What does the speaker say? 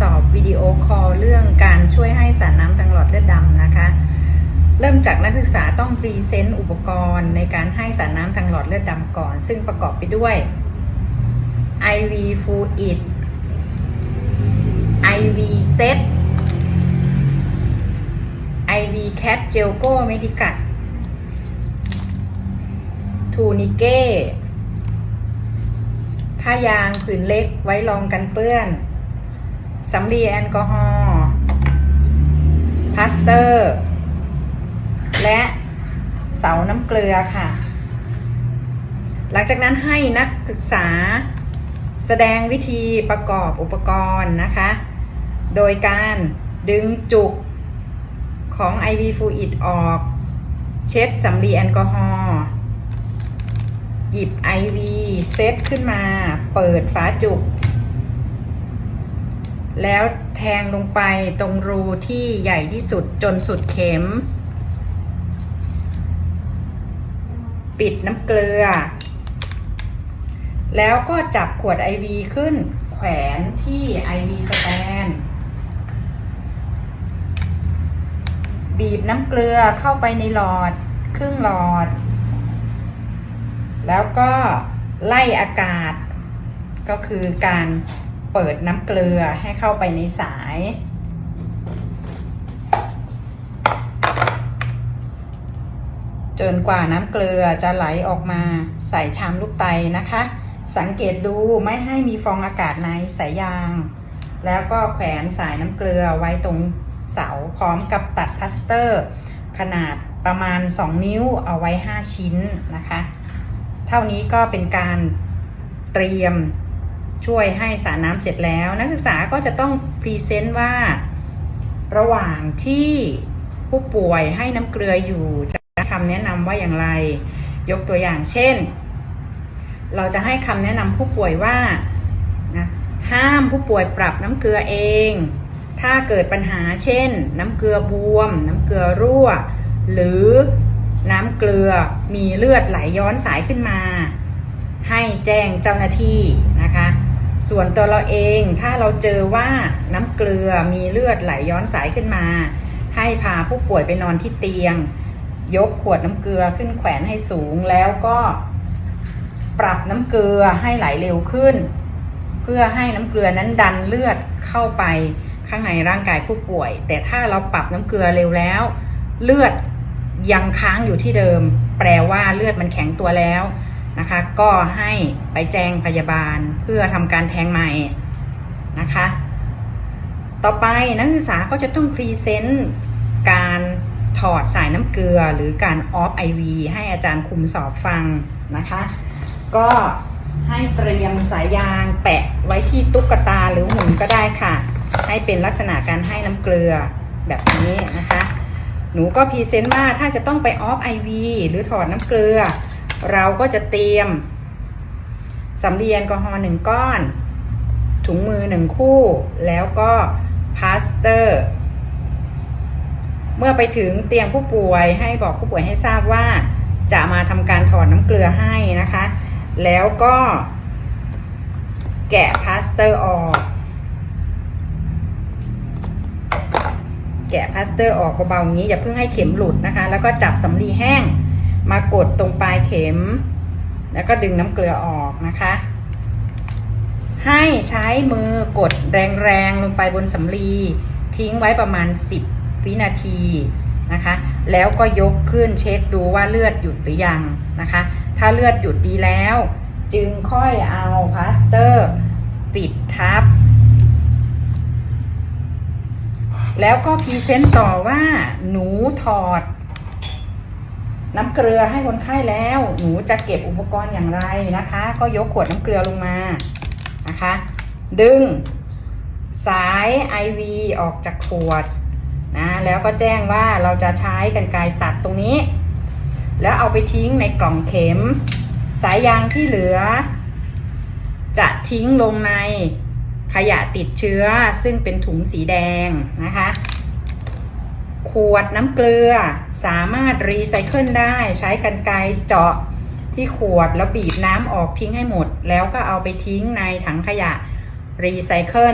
สอบวิดีโอคอลเรื่องการช่วยให้สารน้ำทางหลอดเลือดดำนะคะ เริ่มจากนักศึกษาต้องพรีเซนต์อุปกรณ์ในการให้สารน้ำทางหลอดเลือดดำก่อน ซึ่งประกอบไปด้วย IV Fluid IV Set IV Cat Gelgo Medicat ทูนิเก้ผ้ายางผืนเล็กไว้รองกันเปื้อน สำลีแอลกอฮอล์พลาสเตอร์ และเสาน้ำเกลือค่ะ หลังจากนั้นให้นักศึกษาแสดงวิธีประกอบอุปกรณ์นะคะ โดยการดึงจุกของ IV Fluid ออก เช็ดสำลีแอลกอฮอล์หยิบ IV เซตขึ้นมา เปิดฝาจุก แล้วแทงลงไปตรงรูที่ใหญ่ที่สุดจนสุดเข็ม ปิดน้ำเกลือ แล้วก็จับขวด IV ขึ้น แขวนที่ IV stand บีบน้ำเกลือเข้าไปในหลอด ครึ่งหลอด แล้วก็ไล่อากาศก็คือการ เปิดน้ำเกลือให้เข้าไปในสาย จนกว่าน้ำเกลือจะไหลออกมาใส่ชามลูกไตนะคะ สังเกตดูไม่ให้มีฟองอากาศในสายยาง แล้วก็แขวนสายน้ำเกลือไว้ตรงเสาพร้อมกับตัดพลาสเตอร์ ขนาดประมาณ 2 นิ้วเอาไว้ 5 ชิ้นนะคะ เท่านี้ก็เป็นการเตรียม ช่วยให้สารน้ำเสร็จแล้ว นักศึกษาก็จะต้องพรีเซนต์ว่า ระหว่างที่ผู้ป่วยให้น้ำเกลืออยู่จะคำแนะนำว่าอย่างไร ยกตัวอย่างเช่น เราจะให้คำแนะนำผู้ป่วยว่านะห้ามผู้ป่วยปรับน้ำเกลือเอง ถ้าเกิดปัญหาเช่น น้ำเกลือบวม น้ำเกลือรั่ว หรือน้ำเกลือมีเลือดไหลย้อนสายขึ้นมา ให้แจ้งเจ้าหน้าที่นะคะ ส่วนตัวเราเองถ้าเราเจอว่าน้ำเกลือมีเลือดไหลย้อนสายขึ้นมา ให้พาผู้ป่วยไปนอนที่เตียง ยกขวดน้ำเกลือขึ้นแขวนให้สูงแล้วก็ปรับน้ำเกลือให้ไหลเร็วขึ้น เพื่อให้น้ำเกลือนั้นดันเลือดเข้าไปข้างในร่างกายผู้ป่วย แต่ถ้าเราปรับน้ำเกลือเร็วแล้ว เลือดยังค้างอยู่ที่เดิม แปลว่าเลือดมันแข็งตัวแล้ว นะคะ ก็ให้ไปแจ้งพยาบาลเพื่อทำการแทงใหม่นะคะ ต่อไปนักศึกษาก็จะต้องพรีเซนต์การถอดสายน้ำเกลือหรือการออฟไอวีให้อาจารย์คุมสอบฟังนะคะ ก็ให้เตรียมสายยางแปะไว้ที่ตุ๊กตาหรือหุ่นก็ได้ค่ะ ให้เป็นลักษณะการให้น้ำเกลือแบบนี้นะคะ หนูก็พรีเซนต์ว่าถ้าจะต้องไปออฟไอวีหรือถอดน้ำเกลือ เราก็จะเตรียมสำลีแอลกอฮอล์หนึ่งก้อน ถุงมือหนึ่งคู่ แล้วก็พลาสเตอร์ เมื่อไปถึงเตียงผู้ป่วยให้บอกผู้ป่วยให้ทราบว่าจะมาทำการถอดน้ำเกลือให้นะคะ แล้วก็แกะพลาสเตอร์ออก แกะพลาสเตอร์ออกเบาๆอย่างนี้อย่าเพิ่งให้เข็มหลุดนะคะ แล้วก็จับสำลีแห้ง มากดตรงปลายเข็ม แล้วก็ดึงน้ำเกลือออกนะคะ ให้ใช้มือกดแรงๆลงไปบนสำลี ทิ้งไว้ประมาณ 10 วินาทีนะคะ แล้วก็ยกขึ้นเช็คดูว่าเลือดหยุดหรือยังนะคะ ถ้าเลือดหยุดดีแล้ว จึงค่อยเอาพลาสเตอร์ ปิดทับ แล้วก็พรีเซนต์ต่อว่าหนูถอด น้ำเกลือให้คนไข้แล้ว หนูจะเก็บอุปกรณ์อย่างไรนะคะ ก็ยกขวดน้ำเกลือลงมานะคะ ดึง สาย IV ออกจากขวดนะแล้วก็แจ้งว่าเราจะใช้กันไกรตัดตรงนี้ แล้วเอาไปทิ้งในกล่องเข็ม สายยางที่เหลือ จะทิ้งลงในขยะติดเชื้อซึ่งเป็นถุงสีแดงนะคะ ขวดน้ำเกลือสามารถรีไซเคิลได้ ใช้กันไกเจาะที่ขวดแล้วบีบน้ำออกทิ้งให้หมด แล้วก็เอาไปทิ้งในถังขยะรีไซเคิล